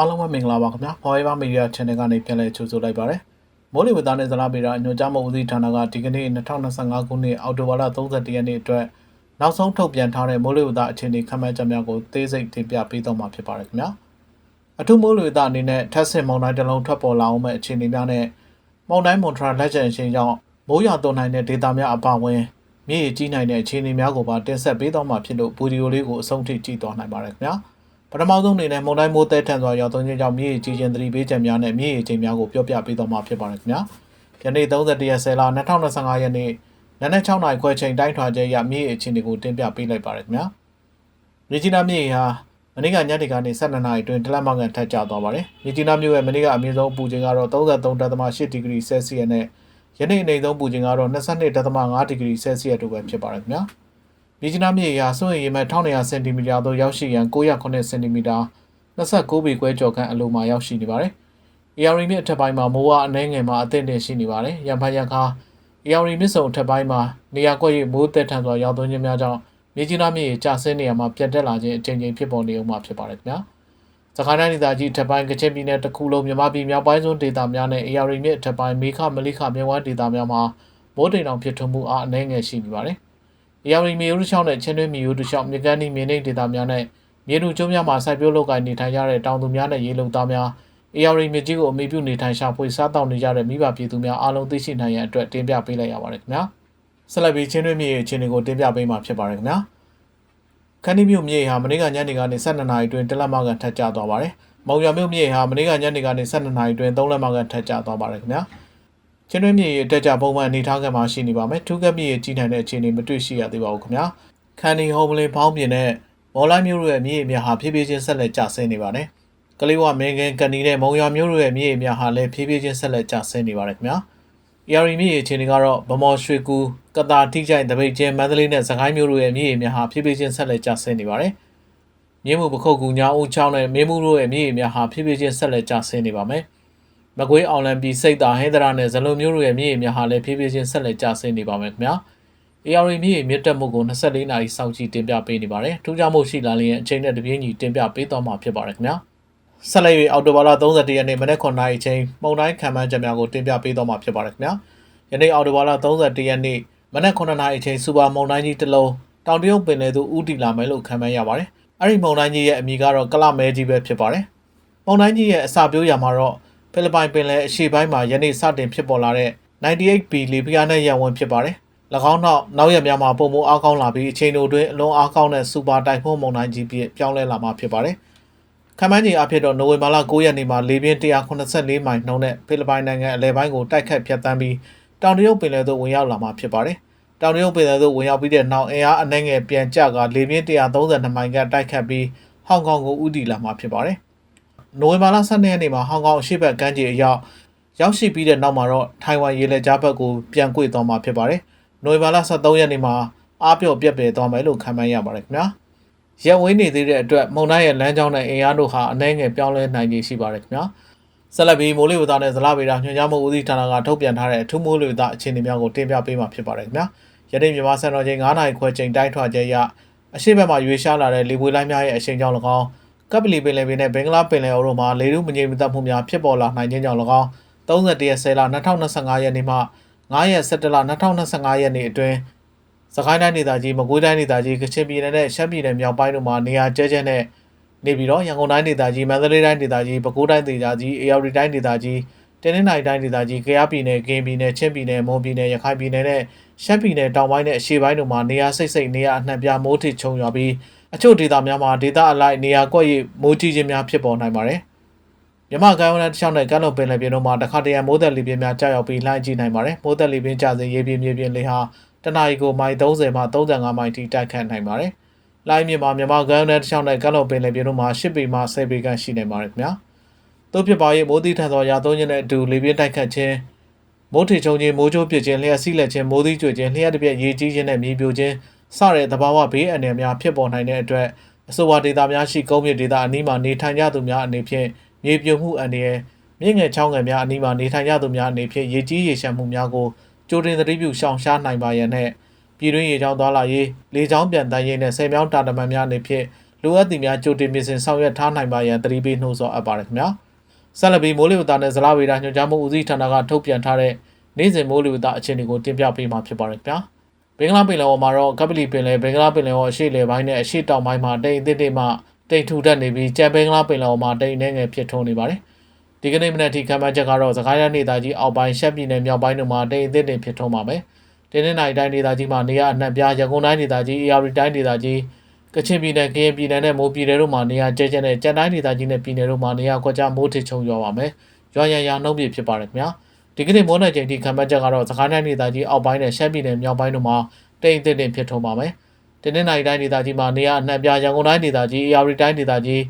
အားလုံးပဲမင်္ဂလာပါခင်ဗျာ Forever Media Channel ကနေပြန်လည်ကြိုဆိုလိုက်ပါရစေမိုးလေဝသနဲ့ဇလားပေတာအညွှန်ကြားမှုဦးစီးဌာနကဒီကနေ့2025ခုနှစ်အောက်တိုဘာလ31ရက်နေ့အတွက်နောက်ဆုံးထုတ်ပြန်ထားတဲ့မိုးလေဝသအခြေအနေခန့်မှန်းချက်များကိုသေးစိတ်တင်ပြပေးတော့မှာဖြစ်ပါတယ်ခင်ဗျာအထူးမိုးလေဝသအနေနဲ့ထပ်ဆင့်မုန်တိုင်းတစ်လုံးထွက်ပေါ်လာအောင်မဲ့အခြေအနေများနဲ့မုန်တိုင်းမွန်ထရာလက်ကျန်ရှင်ကြောင့်မိုးရွာသွန်းနိုင်တဲ့ဒေတာများအပါအဝင်မြေကြီးနိုင်တဲ့အခြေအနေများကိုပါတင်ဆက်ပေးတော့မှာဖြစ်လို့ဗီဒီယိုလေးကိုအဆုံးထိကြည့်သွားနိုင်ပါတယ်ခင်ဗျာ ပထမဆုံးအနေနဲ့မုန်တိုင်းမိုးတဲထန်စွာရောက်သွင်းခြင်းကြောင့်မြေကြီးချင်းသတိပေးချက်များနဲ့မြေကြီးချင်းများကိုပြောပြပေးတော့မှာဖြစ်ပါတယ်ခင်ဗျာ။ယနေ့31ရက်10လ2025ရက်နေ့နနက်6နာရီခွဲချိန်တိုင်းထွာချက်ရမြေကြီးချင်းတွေကိုတင်ပြပေးလိုက်ပါတယ်ခင်ဗျာ။မြေကြီးနားမြေကြီးဟာမနေ့ကညနေကနေ12နာရီအတွင်းတလက်မကန်ထပ်ကျသွားပါတယ်။မြေကြီးနားမြို့ရဲ့မနေ့ကအမြင့်ဆုံးပူချိန်ကတော့33.8ဒီဂရီဆယ်စီယပ်နဲ့ယနေ့အနေဆုံးပူချိန်ကတော့22.5ဒီဂရီဆယ်စီယပ်တို့ပဲဖြစ်ပါတယ်ခင်ဗျာ။ မြေကြီးနားမြေရာစွန့်ရင်မဲ့1900စင်တီမီတာသို့ရောက်ရှိရန်909စင်တီမီတာ29ပေခွဲကျော်ခန့်အလိုမှာရောက်ရှိနေပါတယ်။ AR မြစ်အထက်ပိုင်းမှာမိုးဝအနှဲငယ်မှာအသင့်တင်ရှိနေပါတယ်။ရံဖန်ရံခါ AR မြစ်စုံအထက်ပိုင်းမှာနေရာကွက်၍မိုးတက်ထန်စွာရောက်သွင်းခြင်းများကြောင့်မြေကြီးနားမြေကျဆင်းနေရမှာပြတ်တက်လာခြင်းအကြိမ်ကြိမ်ဖြစ်ပေါ်နေအောင်မှာဖြစ်ပါတယ်ခင်ဗျာ။စကိုင်းတိုင်းဒေသကြီးအထက်ပိုင်းကချင်ပြည်နယ်တစ်ခုလုံးမြန်မာပြည်မြောက်ပိုင်းစွန်းဒေသများနဲ့ AR မြစ်အထက်ပိုင်းမေခမလိခမြဝန်းဒေသများမှာမိုးတိမ်တောင်ဖြစ်ထွန်းမှုအားအနှဲငယ်ရှိနေပါတယ်။အ ရာဝတီမြေရိုးတစ်လျှောက်နဲ့ချင်းတွင်းမြေရိုးတစ်လျှောက်မြေကမ်းနီးမြေနိမ့်ဒေသများနဲ့မြေလူကျုံများမှာစိုက်ပျိုးလုပ်ကိုင်နေထိုင်ကြတဲ့တောင်သူများနဲ့ရေလုံသားများအရာဝတီမြေကြီးကိုအမိပြုနေထိုင်ရှာဖွေစားတောက်နေကြတဲ့မိဘပြည်သူများအားလုံးသိရှိနိုင်ရန်အတွက်တင်ပြပေးလိုက်ရပါတယ်ခင်ဗျာဆက်လက်ပြီးချင်းတွင်းမြေအခြေအနေကိုတင်ပြပေးမှာဖြစ်ပါတယ်ခင်ဗျာခန်းဒီမြို့မြေဟာမနေ့ကညနေကနေ12နာရီအတွင်းတလက်မကန်ထပ်ကျသွားပါတယ်မောင်ရမြို့မြေဟာမနေ့ကညနေကနေ12နာရီအတွင်း3လက်မကန်ထပ်ကျသွားပါတယ်ခင်ဗျာ ချင်းတွင်းမြေတက်ကြပုံမှန်အနေထားကမှရှိနေပါမယ်ထူးကပ်မြေကြီးနိုင်တဲ့အခြေအနေမတွေ့ရှိရသေးပါဘူးခင်ဗျာခန်နီဟိုမလင်ဖောင်းပြင်နဲ့မော်လိုက်မျိုးတို့ရဲ့မြေအများဟာဖြည်းဖြည်းချင်းဆက်လက်ကျဆင်းနေပါတယ်ကလေးဝမင်းကင်းကန်နီနဲ့မုံရွာမျိုးတို့ရဲ့မြေအများဟာလည်းဖြည်းဖြည်းချင်းဆက်လက်ကျဆင်းနေပါတယ်ခင်ဗျာ ERI မြေအခြေအနေကတော့ဗမော်ရွှေကူကတာတိကျိုင်တပိတ်ချင်းမန္တလေးနဲ့စကိုင်းမျိုးတို့ရဲ့မြေအများဟာဖြည်းဖြည်းချင်းဆက်လက်ကျဆင်းနေပါတယ်မြေမှုပခုတ်ကူညာဦးချောင်းနဲ့မင်းမှုတို့ရဲ့မြေအများဟာဖြည်းဖြည်းချင်းဆက်လက်ကျဆင်းနေပါမယ် မကွေးအောင်လံပြည်စိတ်တာဟင်းဒရာနဲ့ဇလုံမျိုးတို့ရဲ့မြေရည်များဟာလည်းဖြည်းဖြည်းချင်းဆက်လက်ကျဆင်းနေပါမယ်ခင်ဗျာ။ AR မြေရည်မြင့်တက်မှုကို24နာရီစောင့်ကြည့်တင်ပြပေးနေပါတယ်။ထူးခြားမှုရှိလာလျင်အချိန်နဲ့တပြေးညီတင်ပြပေးသွားမှာဖြစ်ပါတယ်ခင်ဗျာ။ဆက်လက်၍အော်တိုဘာလ31ရက်နေ့မနက်9:00နာရီအချိန်ပုံတိုင်းခံမှန်းချက်များကိုတင်ပြပေးသွားမှာဖြစ်ပါတယ်ခင်ဗျာ။ယနေ့အော်တိုဘာလ31ရက်နေ့မနက်9:00နာရီအချိန်စူပါမုန်တိုင်းကြီးတစ်လုံးတောင်တရုတ်ပင်လယ်သို့ဦးတည်လာမယ်လို့ခံမှန်းရပါတယ်။အဲ့ဒီမုန်တိုင်းကြီးရဲ့အမည်ကတော့ကလမဲကြီးပဲဖြစ်ပါတယ်။မုန်တိုင်းကြီးရဲ့အစပြိုးရာမှာတော့ ဖိလစ်ပိုင်ပင်လယ်အရှေ့ပိုင်းမှာယနေ့စတင်ဖြစ်ပေါ်လာတဲ့ 98B လေပြင်းနဲ့ရန်ဝင်ဖြစ်ပါတယ်။၎င်းနောက်နောက်ရက်များမှာပုံမိုအားကောင်းလာပြီးအချိန်တို့တွင်အလွန်အားကောင်းတဲ့စူပါတိုင်ဖွန်းမုန်တိုင်းကြီးပြည့်ပြောင်းလဲလာမှာဖြစ်ပါတယ်။ခမန်းကြီးအဖြစ်တော့နိုဝင်ဘာလ9ရက်နေ့မှာလေပြင်း184မိုင်နှုန်းနဲ့ဖိလစ်ပိုင်နိုင်ငံအလဲပိုင်းကိုတိုက်ခတ်ဖြတ်တန်းပြီးတောင်တရုတ်ပင်လယ်သို့ဝင်ရောက်လာမှာဖြစ်ပါတယ်။တောင်တရုတ်ပင်လယ်သို့ဝင်ရောက်ပြီးတဲ့နောက်အင်အားအနှဲငယ်ပြန်ကျကလေပြင်း132မိုင်ကတိုက်ခတ်ပြီးဟောင်ကောင်ကိုဥတီလာမှာဖြစ်ပါတယ်။ နိုဝင်ဘာလ12ရက်နေ့မှာဟောင်ကောင်အရှေ့ဘက်ကမ်းခြေအရောက်ရောက်ရှိပြီးတဲ့နောက်မှာတော့ထိုင်ဝမ်ရေလက်ကြားဘက်ကိုပြန်ကွေ့သွားမှာဖြစ်ပါတယ်။နိုဝင်ဘာလ13ရက်နေ့မှာအားပြော့ပြက်ပယ်သွားမယ်လို့ခန့်မှန်းရပါတယ်ခင်ဗျာ။ရက်ဝင်းနေသေးတဲ့အတွက်မုန်တိုင်းရဲ့လမ်းကြောင်းနဲ့အင်အားတို့ဟာအနှဲငယ်ပြောင်းလဲနိုင်ခြေရှိပါတယ်ခင်ဗျာ။ဆက်လက်ပြီးမိုးလေဝသနဲ့ဇလဗေဒညွှန်ကြားမှုဦးစီးဌာနကထုတ်ပြန်ထားတဲ့အထူးမိုးလေဝသအခြေအနေများကိုတင်ပြပေးမှာဖြစ်ပါတယ်ခင်ဗျာ။ယနေ့မြန်မာစံတော်ချိန်9နာရီခွဲချိန်တိုင်းထွာချက်ရအရှိဘက်မှာရွေးရှားလာတဲ့လေပွေလိုင်းများရဲ့အရှိန်ကြောင့်၎င်း ကပ်ပလီပင်လယ်ပြင်နဲ့ဘင်္ဂလားပင်လယ်အော်တို့မှာလေထုမငြိမ်မသက်မှုများဖြစ်ပေါ်လာနိုင်ခြင်းကြောင့်၎င်း31ရက်10လ2025ရက်နေ့မှ9ရက်17လ2025ရက်နေ့အတွင်းစကိုင်းတိုင်းဒေသကြီးမကွေးတိုင်းဒေသကြီးကချင်ပြည်နယ်နဲ့ရှမ်းပြည်နယ်မြောက်ပိုင်းတို့မှာနေရာကျဲကျဲနဲ့နေပြီးတော့ရန်ကုန်တိုင်းဒေသကြီးမန္တလေးတိုင်းဒေသကြီးပဲခူးတိုင်းဒေသကြီးအေရဝတီတိုင်းဒေသကြီးတင်းနှင်းနိုင်တိုင်းဒေသကြီးကယားပြည်နယ်ကင်းပြည်နယ်ချင်းပြည်နယ်မွန်ပြည်နယ်ရခိုင်ပြည်နယ်နဲ့ရှမ်းပြည်နယ်တောင်ပိုင်းနဲ့အရှေ့ပိုင်းတို့မှာနေရာစိတ်စိတ်နေရာအနှံ့ပြားမိုးထစ်ချုံရွာပြီး အချို့ဒေသများမှာဒေသအလိုက်နေရာကွက်၍မိုးကြီးခြင်းများဖြစ်ပေါ်နိုင်ပါတယ်။မြမကိုင်းဝန်းတစ်လျှောက်နဲ့ကမ်းလွန်ပင်လယ်ပြင်တို့မှာတခါတရံမိုးသက်လေပြင်းများကြာရောက်ပြီးလှိုင်းကြီးနိုင်ပါတယ်။မိုးသက်လေပြင်းကျစဉ်ရေပြင်းမြေပြင်လေဟာတနအီကိုမိုင်30မှ35မိုင်ထိတိုက်ခတ်နိုင်ပါတယ်။လှိုင်းမြင့်မှာမြမကိုင်းဝန်းတစ်လျှောက်နဲ့ကမ်းလွန်ပင်လယ်ပြင်တို့မှာ10ပေမှ10ပေခန့်ရှိနိုင်ပါတယ်ခင်ဗျာ။သို့ဖြစ်ပါ၍မိုးသီးထန်သောရာသုံးခြင်းနဲ့အတူလေပြင်းတိုက်ခတ်ခြင်းမိုးထီချုံခြင်းမိုးကြိုးပစ်ခြင်းလျှက်စီးလက်ခြင်းမိုးသီးကျွေခြင်းလျှက်တစ်ပြက်ရေကြီးခြင်းနဲ့မြေပြိုခြင်း စတဲ့သဘာဝဘေးအန္တရာယ်များဖြစ်ပေါ်နိုင်တဲ့အတွက်အဆိုပါဒေတာများရှိကုန်းမြင့်ဒေတာအနီးမှာနေထိုင်ကြသူများအနေဖြင့်မြေပြိုမှုအန္တရာယ်မြင့်ငယ်ချောင်းငယ်များအနီးမှာနေထိုင်ကြသူများအနေဖြင့်ရေကြီးရေရှမ်းမှုများကိုကြိုတင်သတိပြုရှောင်ရှားနိုင်ပါရန်နဲ့ပြည်တွင်းရေချောင်းသွားလာရေးလေချောင်းပြန်တန်းရေးနဲ့ဆယ်မြောင်းတာတမန်များအနေဖြင့်လိုအပ်သည်များကြိုတင်ပြင်ဆင်ဆောင်ရွက်ထားနိုင်ပါရန်သတိပေးနှိုးဆော်အပ်ပါတယ်ခင်ဗျာဆက်လက်ပြီးမိုးလေဝသနဲ့ဇလဝေဒညွှန်ကြားမှုဦးစီးဌာနကထုတ်ပြန်ထားတဲ့နေ့စဉ်မိုးလေဝသအခြေအနေကိုတင်ပြပေးမှာဖြစ်ပါတယ်ခင်ဗျာ ဘင်္ဂလားပင်လယ်အော်မှာတော့ကပလီပင်လယ်ဘင်္ဂလားပင်လယ်အော်အရှေ့လေပိုင်းနဲ့အရှေ့တောင်ပိုင်းမှာတိမ်အသစ်တွေမှတိမ်ထူထပ်နေပြီးကြံဘင်္ဂလားပင်လယ်အော်မှာတိမ်နေငယ်ဖြစ်ထွန်းနေပါတယ်ဒီကနေ့မနက်ထိခံမှန်းချက်ကတော့စကိုင်းတိုင်းဒေသကြီးအောက်ပိုင်းရှက်ပြည်နယ်မြောက်ပိုင်းတို့မှာတိမ်အသစ်တွေဖြစ်ထွန်းပါမယ်တင်းနေနိုင်တိုင်းဒေသကြီးမှာနေရအနှံ့ပြားရန်ကုန်တိုင်းဒေသကြီး AR တိုင်းဒေသကြီးကချင်ပြည်နယ်၊ကရင်ပြည်နယ်နဲ့မိုးပြည်နယ်တို့မှာနေရာကျဲကျဲနဲ့ကြံတိုင်းဒေသကြီးနဲ့ပြည်နယ်တို့မှာနေရာကွက်ကြားမိုးထစ်ချုံရွာပါမယ်။ရွာရန်ရာနှုံးပြဖြစ်ပါတယ်ခင်ဗျာ။ ဒီကနေ့မိုးနယ်ချိန်ထိခံမှန်းချက်ကတော့စကိုင်းတိုင်းဒေသကြီးအောက်ပိုင်းနဲ့ရှမ်းပြည်နယ်မြောက်ပိုင်းတို့မှာတိမ်အသစ်တင်ဖြစ်ထွန်းပါမယ်။တင်းနေနိုင်တိုင်းဒေသကြီးမှာနေရာအနှံ့ပြားရန်ကုန်တိုင်းဒေသကြီး AR တိုင်းဒေသကြီး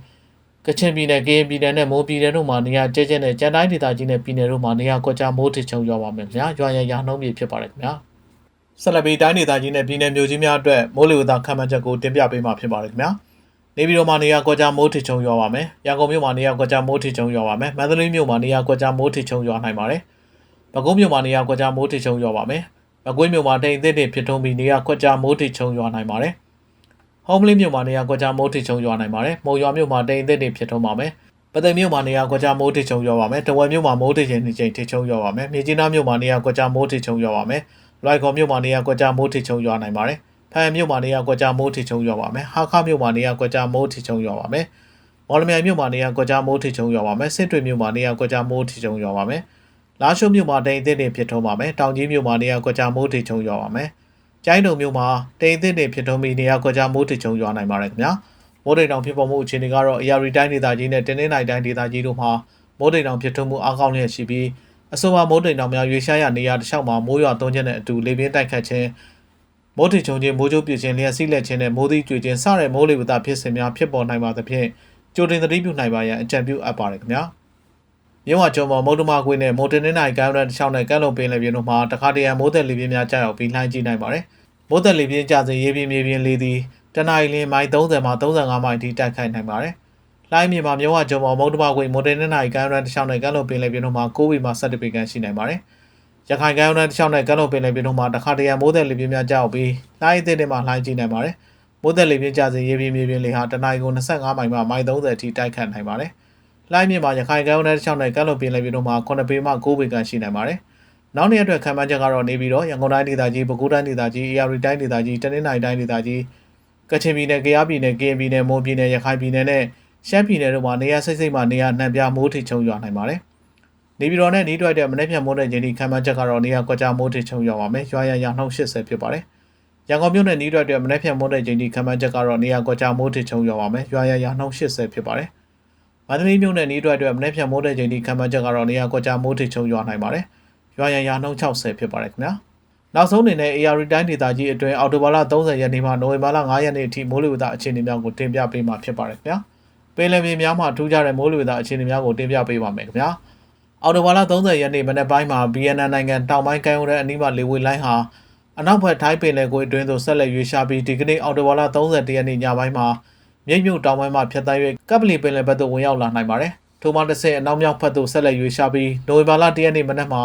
ကချင်ပြည်နယ်၊ကရင်ပြည်နယ်နဲ့မိုးပြည်နယ်တို့မှာနေရာကျဲကျဲနဲ့ကြံတိုင်းဒေသကြီးနဲ့ပြည်နယ်တို့မှာနေရာကွက်ကြားမိုးထစ်ချုံရွာပါမယ်ခင်ဗျာ။ရွာရန်ရာနှုံးပြဖြစ်ပါတယ်ခင်ဗျာ။ဆက်လက်ပြီးတိုင်းဒေသကြီးနဲ့ပြည်내မြို့ကြီးများအတွက်မိုးလေဝသခန့်မှန်းချက်ကိုတင်ပြပေးမှာဖြစ်ပါတယ်ခင်ဗျာ။နေပြည်တော်မှာနေရာကွက်ကြားမိုးထစ်ချုံရွာပါမယ်။ရန်ကုန်မြို့မှာနေရာကွက်ကြားမိုးထစ်ချုံရွာပါမယ်။မန္တလေးမြို့မှာနေရာကွက်ကြားမိုးထစ်ချုံရွာနိုင်ပါတယ်။ ပဲခူးမြို့မှာနေရာကွက်ကြားမိုးထစ်ချုံရွာပါမယ်။မကွေးမြို့မှာတိမ်အသစ်တွေဖြစ်ထွန်းပြီးနေရာကွက်ကြားမိုးထစ်ချုံရွာနိုင်ပါတယ်။ဟုံးမလင်းမြို့မှာနေရာကွက်ကြားမိုးထစ်ချုံရွာနိုင်ပါတယ်။မုံရွာမြို့မှာတိမ်အသစ်တွေဖြစ်ထွန်းပါမယ်။ပသိမ်မြို့မှာနေရာကွက်ကြားမိုးထစ်ချုံရွာပါမယ်။တဝယ်မြို့မှာမိုးထစ်ချိန်နှစ်ချိန်ထစ်ချုံရွာပါမယ်။မြေကြီးနားမြို့မှာနေရာကွက်ကြားမိုးထစ်ချုံရွာပါမယ်။လွိုင်ကော်မြို့မှာနေရာကွက်ကြားမိုးထစ်ချုံရွာနိုင်ပါတယ်။ဖန်မြို့မှာနေရာကွက်ကြားမိုးထစ်ချုံရွာပါမယ်။ဟာခမြို့မှာနေရာကွက်ကြားမိုးထစ်ချုံရွာပါမယ်။မော်လမြိုင်မြို့မှာနေရာကွက်ကြားမိုးထစ်ချုံရွာပါမယ်။စစ်တွေမြို့မှာနေရာကွက်ကြားမိုးထစ်ချုံရွာပါမယ်။ လာရှိုးမြို့မှာတိမ်အသစ်တွေဖြစ်ထွန်းပါမယ်။တောင်ကြီးမြို့မှာနေရာကွက်ကြားမိုးထစ်ချုံရွာပါမယ်။ကျိုင်းတုံမြို့မှာတိမ်အသစ်တွေဖြစ်ထွန်းပြီးနေရာကွက်ကြားမိုးထစ်ချုံရွာနိုင်ပါတယ်ခင်ဗျာ။မိုးတိမ်တောင်ဖြစ်ပေါ်မှုအခြေအနေကတော့အရာရီတိုင်းဒေသကြီးနဲ့တင်းနှင်းနိုင်တိုင်းဒေသကြီးတို့မှာမိုးတိမ်တောင်ဖြစ်ထွန်းမှုအကောင်းလျက်ရှိပြီးအဆိုပါမိုးတိမ်တောင်များရွေရှားရနေရာတစ်လျှောက်မှာမိုးရွာသွန်းခြင်းနဲ့အတူလေပြင်းတိုက်ခတ်ခြင်းမိုးထစ်ချုံခြင်းမိုးကြိုးပြခြင်းလျှက်စီးလက်ခြင်းနဲ့မိုးသီးကြွေခြင်းစတဲ့မိုးလေဝသဖြစ်စဉ်များဖြစ်ပေါ်နိုင်ပါသဖြင့်ကြိုတင်သတိပြုနိုင်ပါရန်အကြံပြုအပ်ပါတယ်ခင်ဗျာ မြဝကျုံပေါ်မုတ်တမကွေးနဲ့မိုးတင်နေနိုင်ကမ်းရန်တစ်လျှောက်နဲ့ကမ်းလုံပင်လယ်ပြင်တို့မှာတခါတရံမိုးသက်လေပြင်းများကြာရောက်ပြီးလှိုင်းကြီးနိုင်ပါတယ်မိုးသက်လေပြင်းကြာစဉ်ရေပြင်းမြေပြင်းလေသည်တနအီလမိုင်30မှ35မိုင်ထိတိုက်ခိုက်နိုင်ပါတယ်လိုင်းမြေမှာမြဝကျုံပေါ်မုတ်တမကွေးမိုးတင်နေနိုင်ကမ်းရန်တစ်လျှောက်နဲ့ကမ်းလုံပင်လယ်ပြင်တို့မှာ9ဝီမှ17ပေခန့်ရှိနိုင်ပါတယ်ရခိုင်ကမ်းရိုးတန်းတစ်လျှောက်နဲ့ကမ်းလွန်ပင်လယ်ပြင်တို့မှာတခါတရံမိုးသက်လေပြင်းများကြောက်ပြီးလှိုင်းအသစ်တွေမှာလှိုင်းကြီးနိုင်ပါတယ်။မိုးသက်လေပြင်းကျစဉ်ရေပြင်းမြေပြင်းလေဟာတနအီကို25မိုင်မှမိုင်30အထိတိုက်ခတ်နိုင်ပါတယ်။ လှိုင်းမြင့်မှာရခိုင်ကမ်းရိုးတန်းတစ်လျှောက်နဲ့ကမ်းလွန်ပင်လယ်ပြင်တို့မှာ9ပေမှ9ပေခန့်ရှိနိုင်ပါတယ်။နောက်နေ့အတွက်ခံမှန်းချက်ကတော့နေပြီးတော့ရန်ကုန်တိုင်းဒေသကြီးပဲခူးတိုင်းဒေသကြီးအေရီတိုင်းဒေသကြီးတနင်္သာရီတိုင်းဒေသကြီးကချင်ပြည်နယ်၊ကယားပြည်နယ်၊ကရင်ပြည်နယ်၊မွန်ပြည်နယ်၊ရခိုင်ပြည်နယ်နဲ့ရှမ်းပြည်နယ်တို့မှာနေရာစိတ်စိတ်မှနေရာနှံပြမိုးထိချုံရွာနိုင်ပါတယ်။နေပြည်တော်နဲ့နေတွက်တဲ့မနေ့ပြန်မိုးတဲ့ချိန်ထိခံမှန်းချက်ကတော့နေရာကွက်ကြားမိုးထိချုံရွာပါမယ်။ရွာရရာနှုန်း80ဖြစ်ပါတယ်။ရန်ကုန်မြို့နယ်နေတွက်တဲ့မနေ့ပြန်မိုးတဲ့ချိန်ထိခံမှန်းချက်ကတော့နေရာကွက်ကြားမိုးထိချုံရွာပါမယ်။ရွာရရာနှုန်း80ဖြစ်ပါတယ်။ မန္တလေးမြို့နယ်နေတွက်တဲ့မနေ့ပြန်မိုးတဲ့ချိန်ထိခံမှန်းချက်ကတော့နေရာကွက်ကြားမိုးထိချုံရွာနိုင်ပါတယ်။ရွာရရာနှုန်း60ဖြစ်ပါတယ်ခင်ဗျာ။နောက်ဆုံးအနေနဲ့ AR တိုင်းဒေသကြီးအတွင်းအော်တိုဘာလ30ရက်နေ့မှနိုဝင်ဘာလ9ရက်နေ့အထိမိုးလေဝသအခြေအနေများကိုတင်ပြပေးမှာဖြစ်ပါတယ်ခင်ဗျာ။ပင်လယ်ပြင်များမှာထူးခြားတဲ့မိုးလေဝသအခြေအနေများကိုတင်ပြပေးပါမယ်ခင်ဗျာ။အော်တိုဘာလ30ရက်နေ့မနက်ပိုင်းမှာ BNN နိုင်ငံတောင်ပိုင်းကမ်းရိုးတန်းအနီးမှာလေဝေလိုင်းဟာအနောက်ဘက်ထိုင်းပင်လယ်ကွေ့အတွင်းသို့ဆက်လက်ရွေ့ရှားပြီးဒီကနေ့အော်တိုဘာလ30ရက်နေ့ညပိုင်းမှာ မြိတ်မြို့တောင်ပိုင်းမှာဖြတ်တန်း၍ကပ်ပလီပင်လယ်ဘက်သို့ဝင်ရောက်လာနိုင်ပါတယ်။ထို့မှတစ်ဆင့်အနောက်မြောက်ဘက်သို့ဆက်လက်ရွေ့ရှားပြီးနိုဝင်ဘာလ1ရက်နေ့မနက်မှာ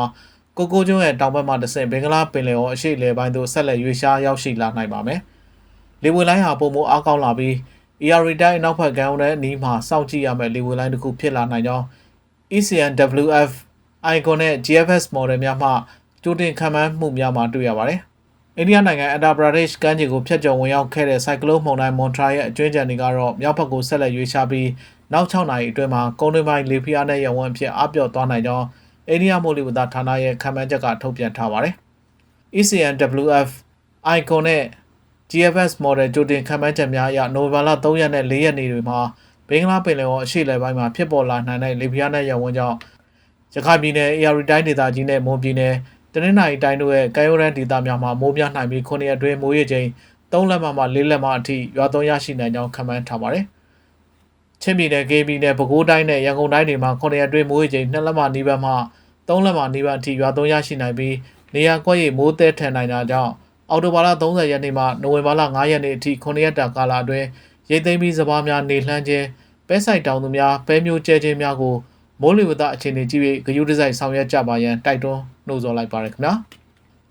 ကိုကိုကျွန်းရဲ့တောင်ဘက်မှတစ်ဆင့်ဘင်္ဂလားပင်လယ်ော်အရှိလေပိုင်းသို့ဆက်လက်ရွေ့ရှားရောက်ရှိလာနိုင်ပါမယ်။လေဝင်လိုင်းဟာပုံမအားကောင်းလာပြီး ER တိုင်းအနောက်ဘက်ကမ်းရဲ့အနီးမှာစောင့်ကြည့်ရမယ့်လေဝင်လိုင်းတစ်ခုဖြစ်လာနိုင်ကြောင်း ECNWF icon နဲ့ GFS model များမှကြိုတင်ခံမှန်းမှုများမှာတွေ့ရပါတယ်။ အိန္ဒိယနိုင်ငံအန်ဒါပရာဒက်ရှ်ကမ်းခြေကိုဖျက်ကျော်ဝင်ရောက်ခဲ့တဲ့ဆိုင်ကလုန်းမုန်တိုင်းမွန်ထရာရဲ့အကျွမ်းကြံတွေကတော့မြောက်ဘက်ကိုဆက်လက်ရွေ့ရှားပြီးနောက်6နာရီအတွင်းမှာကုန်းတွင်းပိုင်းလေဖိအားနဲ့ရဝန်းအဖြစ်အပြော့သွားနိုင်ကြောင်းအိန္ဒိယမိုးလေဝသဌာနရဲ့ခံမှန်းချက်ကထုတ်ပြန်ထားပါတယ်။ ECNWF icon နဲ့ GFS model ကြိုတင်ခံမှန်းချက်များအရနိုဝင်ဘာလ3ရက်နဲ့4ရက်နေ့တွေမှာဘင်္ဂလားပင်လယ်အော်အရှေ့လယ်ပိုင်းမှာဖြစ်ပေါ်လာနိုင်တဲ့လေပြင်းနဲ့ရဝန်းကြောင့်ရခိုင်ပြည်နယ် AR တိုင်းဒေသကြီးနဲ့မွန်ပြည်နယ် တနင်္သာရီတိုင်းတို့ရဲ့ကမ်းရိုးတန်းဒေသများမှာမိုးများနိုင်ပြီး9ရက်အတွင်းမိုးရေချိန်3လက်မှမှ4လက်မှအထိရွာသွန်းရရှိနိုင်ကြောင်းခန့်မှန်းထားပါတယ်။ချင်းပြည်နယ်၊ကေပြည်နယ်၊ပဲခူးတိုင်းနဲ့ရန်ကုန်တိုင်းတွေမှာ9ရက်အတွင်းမိုးရေချိန်2လက်မှနီးပါးမှ3လက်မှနီးပါးအထိရွာသွန်းရရှိနိုင်ပြီးနေရာကွက်ရည်မိုးတဲထန်နိုင်တာကြောင့်အော်တိုဘာလ30ရက်နေ့မှနိုဝင်ဘာလ9ရက်နေ့အထိ9ရက်တာကာလအတွင်းရိတ်သိမ်းပြီးစပားများနေလှမ်းခြင်းပဲဆိုင်တောင်သူများပဲမျိုးကျဲခြင်းများကိုမိုးလေဝသအခြေအနေကြည့်ပြီးဂရုတစိုက်ဆောင်ရွက်ကြပါရန်တိုက်တွန်း နှိုးဆော်လိုက်ပါရခင်ဗျာ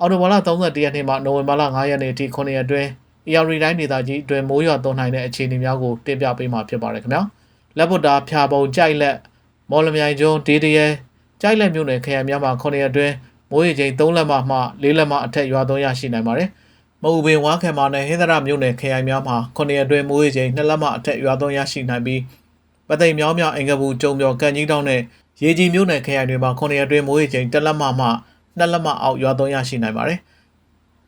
အော်တိုဘာလ31ရက်နေ့မှနိုဝင်ဘာလ9ရက်နေ့အထိ9ရက်အတွင်း AR တိုင်းဒေသကြီးအတွင်းမိုးရွာသွန်းနိုင်တဲ့အခြေအနေများကိုတင်ပြပေးမှာဖြစ်ပါတယ်ခင်ဗျာလက်ဗုဒ္ဓဖျာပုံကြိုက်လက်မော်လမြိုင်ကျွန်းဒေတရဲကြိုက်လက်မြို့နယ်ခရိုင်များမှာ9ရက်အတွင်းမိုးရေချိန်3လက်မှမှ4လက်မှအထက်ရွာသွန်းရရှိနိုင်ပါတယ်မအူပင်ဝါခဲမာနယ်ဟင်္ဒရာမြို့နယ်ခရိုင်များမှာ9ရက်အတွင်းမိုးရေချိန်2လက်မှအထက်ရွာသွန်းရရှိနိုင်ပြီးပသိမ်မြောင်းမြောင်အင်္ဂပူကျုံပြော်ကန်ကြီးတောင်းနဲ့ ရေကြီးမြို့နယ်ခရိုင်တွေမှာ9ရက်အတွင်းမိုးရေချိန်1လက်မှမှ2လက်မှအောက်ရွာသွန်းရရှိနိုင်ပါတယ်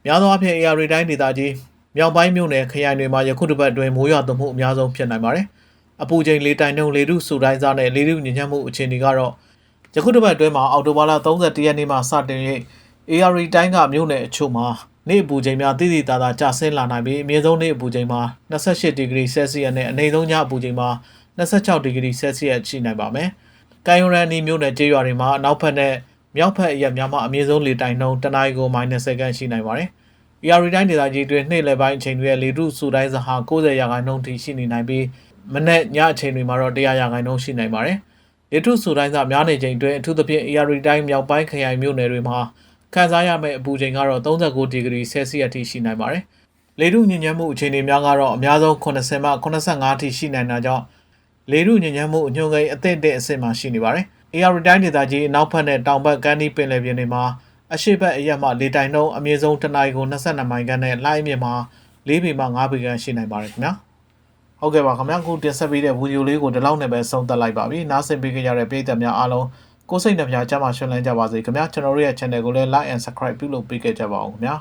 များသောအားဖြင့် AR တိုင်းဒေသကြီးမြောက်ပိုင်းမြို့နယ်ခရိုင်တွေမှာယခုတစ်ပတ်အတွင်းမိုးရွာသွန်းမှုအများဆုံးဖြစ်နိုင်ပါတယ်အပူချိန်လေတိုင်နှုန်းလေထုစူတိုင်းစားနဲ့လေထုညဉ့်ညမ်းမှုအခြေအနေကတော့ယခုတစ်ပတ်အတွင်းမှာအောက်တိုဘာလ31ရက်နေ့မှစတင်၍ AR တိုင်းကမြို့နယ်အချို့မှာနေ့အပူချိန်များတိတိတသာကျဆင်းလာနိုင်ပြီးအမြင့်ဆုံးနေ့အပူချိန်မှာ28ဒီဂရီဆယ်စီယပ်နဲ့အနိမ့်ဆုံးညအပူချိန်မှာ26ဒီဂရီဆယ်စီယပ်ရှိနိုင်ပါမယ်။ ကိုင်ယိုရန်နီမြို့နယ်ကျေးရွာတွေမှာအနောက်ဘက်နဲ့မြောက်ဘက်အရက်များမှာအမြင့်ဆုံးလေတိုင်နှုန်းတနအီကို -10 ခန့်ရှိနိုင်ပါတယ်။ AR တိုင်းဒေသကြီးတွင်နေ့လယ်ပိုင်းအချိန်တွေရဲ့လေထုစူတိုင်းစဟာ90ရာခိုင်နှုန်းထိရှိနေနိုင်ပြီးမနက်ညအချိန်တွေမှာတော့100ရာခိုင်နှုန်းရှိနိုင်ပါတယ်။လေထုစူတိုင်းကများနေချိန်တွင်အထူးသဖြင့် AR တိုင်းမြောက်ပိုင်းခရိုင်မြို့နယ်တွေမှာခန်းစားရမယ့်အပူချိန်ကတော့39ဒီဂရီဆယ်စီယပ်ထိရှိနိုင်ပါတယ်။လေထုညဉ့်ညမ်းမှုအခြေအနေများကတော့အများဆုံး80မှ85အထိရှိနိုင်တာကြောင့် လေထုညဉ့်ညမ်းမှုအညွှန်းကိန်းအသင့်တဲ့အဆင့်မှာရှိနေပါတယ်။ AR တိုင်းဒေသကြီးအနောက်ဘက်နဲ့တောင်ဘက်ကမ်းနီးပင်လယ်ပြင်တွေမှာအရှိတ်ဘက်အရက်မှလေတိုင်နှုန်းအမြင့်ဆုံးတစ်နိုင်ကို22မိုင်ခန့်နဲ့လှိုင်းအမြင့်မှာ4ပေမှ5ပေခန့်ရှိနိုင်ပါတယ်ခင်ဗျာ။ဟုတ်ကဲ့ပါခင်ဗျာအခုတင်ဆက်ပေးတဲ့ဗီဒီယိုလေးကိုဒီလောက်နဲ့ပဲဆုံးသက်လိုက်ပါပြီနားဆင်ပေးကြတဲ့ပရိသတ်များအားလုံးကိုယ်စိတ်နှပြကြမှာရှင်လန်းကြပါစေခင်ဗျာကျွန်တော်တို့ရဲ့ channel ကိုလည်း like and subscribe ပြုလုပ်ပေးခဲ့ကြပါဦးခင်ဗျာ